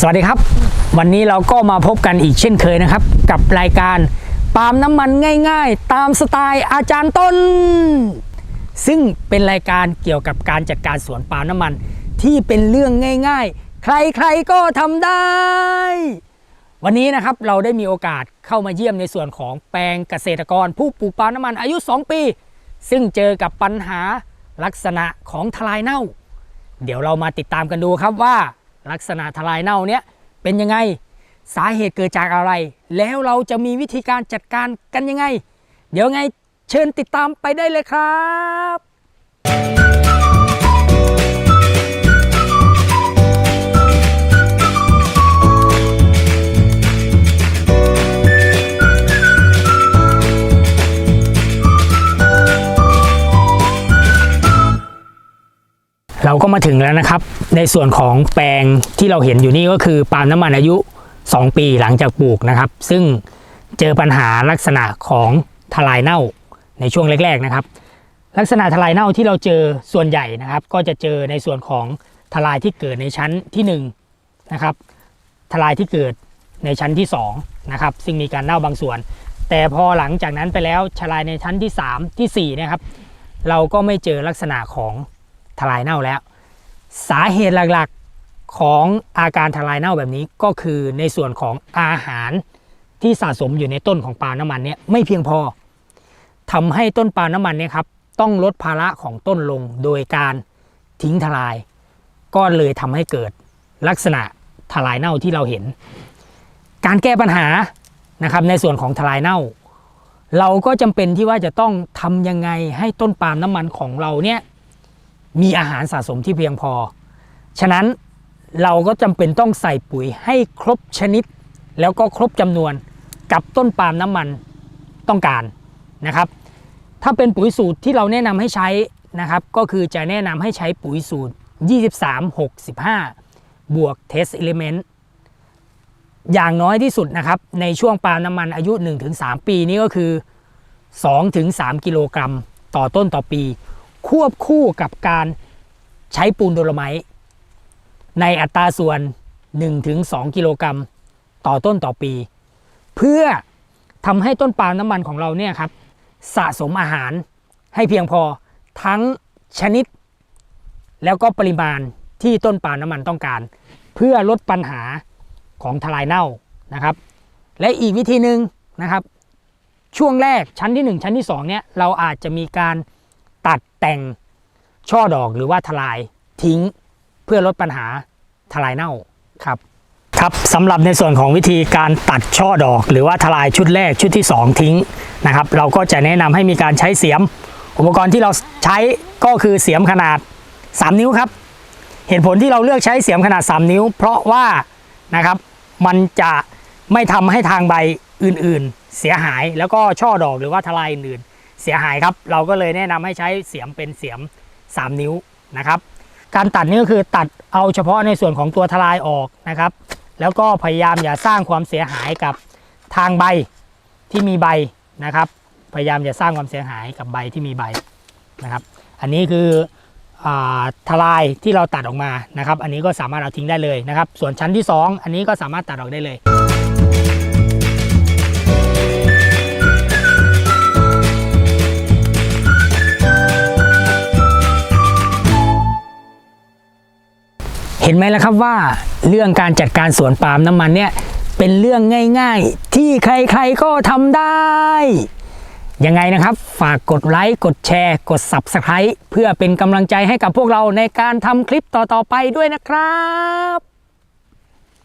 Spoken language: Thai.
สวัสดีครับ วันนี้เราก็มาพบกันอีกเช่นเคยนะครับ กับรายการปาล์มน้ำมันง่าย ๆ ตามสไตล์อาจารย์ต้น ซึ่งเป็นรายการเกี่ยวกับการจัดการสวนปาล์มน้ำมันที่เป็นเรื่องง่าย ๆ ใครๆก็ทำได้ วันนี้นะครับเราได้มีโอกาสเข้ามาเยี่ยมในส่วนของแปลงเกษตรกร ผู้ปลูกปาล์มน้ำมันอายุ 2 ปี ซึ่งเจอกับปัญหาลักษณะของทลายเน่า เดี๋ยวเรามาติดตามกันดูครับว่า ลักษณะทลายเน่าเนี้ยเป็นยังไงสาเหตุเกิดจากอะไร แล้วเราจะมีวิธีการจัดการกันยังไง เดี๋ยวไงเชิญติดตามไปได้เลยครับ เราก็มาถึงแล้วนะครับ ในส่วนของแปลงที่เราเห็นอยู่นี่ก็คือปาล์มน้ำมันอายุ 2 ปีหลังจากปลูกนะครับ ซึ่งเจอปัญหาลักษณะของทลายเน่าในช่วงแรก ๆนะครับ ลักษณะทลายเน่าที่เราเจอส่วนใหญ่นะครับ ก็จะเจอในส่วนของทลายที่เกิดในชั้นที่1นะครับทลายที่เกิดในชั้นที่2นะครับซึ่งมีการเน่าบางส่วน แต่พอหลังจากนั้นไปแล้วทลายในชั้นที่ 3 ที่4นะครับเราก็ไม่เจอลักษณะของ ทลายเน่าแล้ว สาเหตุหลักๆของอาการทลายเน่าแบบนี้ก็คือในส่วนของอาหารที่สะสมอยู่ในต้นของปาล์มน้ำมันเนี่ยไม่เพียงพอทำให้ต้นปาล์มน้ำมันเนี่ยครับต้องลดภาระของต้นลงโดยการทิ้งทลาย ก็เลยทำให้เกิดลักษณะทลายเน่าที่เราเห็น การแก้ปัญหานะครับในส่วนของทลายเน่า เราก็จำเป็นที่ว่าจะต้องทำยังไงให้ต้นปาล์มน้ำมันของเราเนี่ย มีอาหารสะสมที่เพียงพอ ฉะนั้นเราก็จำเป็นต้องใส่ปุ๋ยให้ครบชนิด แล้วก็ครบจำนวนกับต้นปาล์มน้ำมันต้องการนะครับ ถ้าเป็นปุ๋ยสูตรที่เราแนะนำให้ใช้นะครับ ก็คือจะแนะนำให้ใช้ปุ๋ยสูตร 23 65 บวก Test Element อย่างน้อยที่สุดนะครับ ในช่วงปาล์มน้ำมันอายุ 1-3 ปีนี้ก็คือ 2-3 กิโลกรัมต่อต้นต่อปี ควบคู่กับการใช้ปูนโดโลไมต์ในอัตราส่วน 1-2 กิโลกรัมต่อต้นต่อปี เพื่อทำให้ต้นปาล์มน้ำมันของเราเนี่ยครับสะสมอาหารให้เพียงพอทั้งชนิด แล้วก็ปริมาณที่ต้นปาล์มน้ำมันต้องการ เพื่อลดปัญหาของทลายเน่านะครับ และอีกวิธีหนึ่งนะครับ ช่วงแรกชั้นที่ 1 ชั้นที่2เนี่ยเราอาจจะมีการ ตัดแต่งช่อดอกหรือว่าทลายทิ้งเพื่อลดปัญหาทลายเน่าครับครับสำหรับในส่วนของวิธีการตัดช่อดอก หรือว่าทลายชุดแรกชุดที่ 2 ทิ้งนะครับ เราก็จะแนะนำให้มีการใช้เสียม อุปกรณ์ที่เราใช้ก็คือเสียมขนาด 3 นิ้วครับ เหตุผลที่เราเลือกใช้เสียมขนาด 3 นิ้ว เพราะว่านะครับมันจะไม่ทำให้ทางใบอื่นๆ เสียหายแล้วก็ช่อดอกหรือว่าทลายอื่นๆ เสียหายครับ เราก็เลยแนะนำให้ใช้เสียมเป็นเสียม 3 นิ้วนะครับ การตัดนี่ก็คือตัดเอาเฉพาะในส่วนของตัวทลายออกนะครับ แล้วก็พยายามอย่าสร้างความเสียหายกับทางใบที่มีใบนะครับ พยายามอย่าสร้างความเสียหายกับใบที่มีใบนะครับ อันนี้คืออทลายที่เราตัดออกมานะครับ อันนี้ก็สามารถเอาทิ้งได้เลยนะครับ ส่วนชั้นที่ 2 อันนี้ก็สามารถตัดออกได้เลย ห็นไหมล่ะครับว่าเรื่องการจัดการสวนปาล์มน้ำมันเนี่ยเป็นเรื่องง่ายๆ ที่ใครๆก็ทำได้ ยังไงนะครับ ฝากกดไลค์ กดแชร์ กด Subscribe เพื่อเป็นกำลังใจให้กับพวกเราในการทำคลิปต่อๆไปด้วยนะครับ